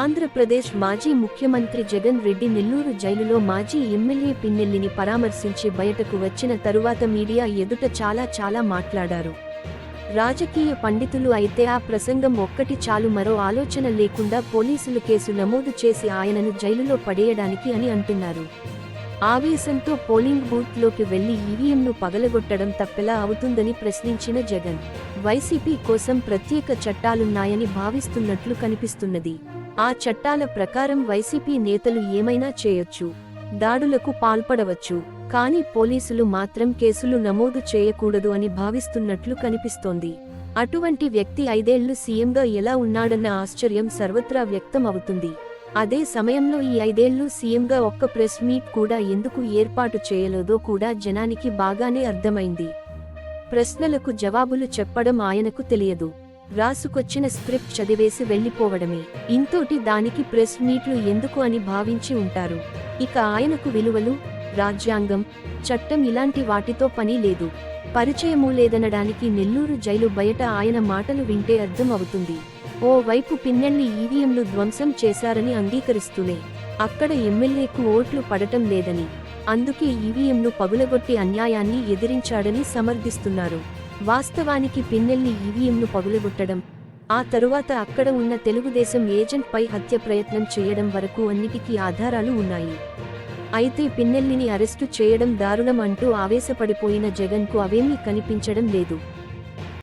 ఆంధ్రప్రదేశ్ మాజీ ముఖ్యమంత్రి జగన్ రెడ్డి నెల్లూరు జైలులో మాజీ ఎమ్మెల్యే పిన్నెల్లిని పరామర్శించి బయటకు వచ్చిన తరువాత మీడియా ఎదుట చాలా చాలా మాట్లాడారు. రాజకీయ పండితులు అయితే ఆ ప్రసంగం ఒక్కటి చాలు మరో ఆలోచన లేకుండా పోలీసులు కేసు నమోదు చేసి ఆయనను జైలులో పడేయడానికి అని అంటున్నారు. ఆవేశంతో పోలింగ్ బూత్లోకి వెళ్ళి ఈవీఎంను పగలగొట్టడం తప్పెలా అవుతుందని ప్రశ్నించిన జగన్. వైసీపీ కోసం ప్రత్యేక చట్టాలున్నాయని భావిస్తున్నట్లు కనిపిస్తున్నది. ఆ చట్టాల ప్రకారం వైసీపీ నేతలు ఏమైనా చేయొచ్చు దాడులకు పాల్పడవచ్చు కానీ పోలీసులు మాత్రం కేసులు నమోదు చేయకూడదు అని భావిస్తున్నట్లు కనిపిస్తోంది. అటువంటి వ్యక్తి ఐదేళ్ళు సీఎంగా ఎలా ఉన్నాడన్న ఆశ్చర్యం సర్వత్రా వ్యక్తం అవుతుంది అదే సమయంలో ఈ ఐదేళ్ళు సీఎంగా ఒక్క ప్రెస్ మీట్ కూడా ఎందుకు ఏర్పాటు చేయలేదో కూడా జనానికి బాగానే అర్థమైంది. ప్రశ్నలకు జవాబులు చెప్పడం ఆయనకు తెలియదు. రాసుకొచ్చిన స్క్రిప్ట్ చదివేసి వెళ్ళిపోవడమే ఇంతోటి దానికి ప్రెస్ మీట్లు ఎందుకు అని భావించి ఉంటారు. ఇక ఆయనకు విలువలు రాజ్యాంగం చట్టం ఇలాంటి వాటితో పని లేదు. పరిచయమూ లేదనడానికి నెల్లూరు జైలు బయట ఆయన మాటలు వింటే అర్థం అవుతుంది ఓ వైపు పిన్నెల్ని ఈవీఎంలు ధ్వంసం చేశారని అంగీకరిస్తూనే అక్కడ ఎమ్మెల్యేకు ఓట్లు పడటం లేదని అందుకే ఈవీఎంను పగులగొట్టి అన్యాయాన్ని ఎదిరించాడని సమర్థిస్తున్నారు. వాస్తవానికి పిన్నెల్లి ఈవీఎంను పగులగొట్టడం ఆ తరువాత అక్కడ ఉన్న తెలుగుదేశం ఏజెంట్పై హత్య ప్రయత్నం చేయడం వరకు అన్నిటికీ ఆధారాలు ఉన్నాయి. అయితే పిన్నెల్లిని అరెస్టు చేయడం దారుణం అంటూ ఆవేశపడిపోయిన జగన్కు అవేమీ కనిపించడం లేదు.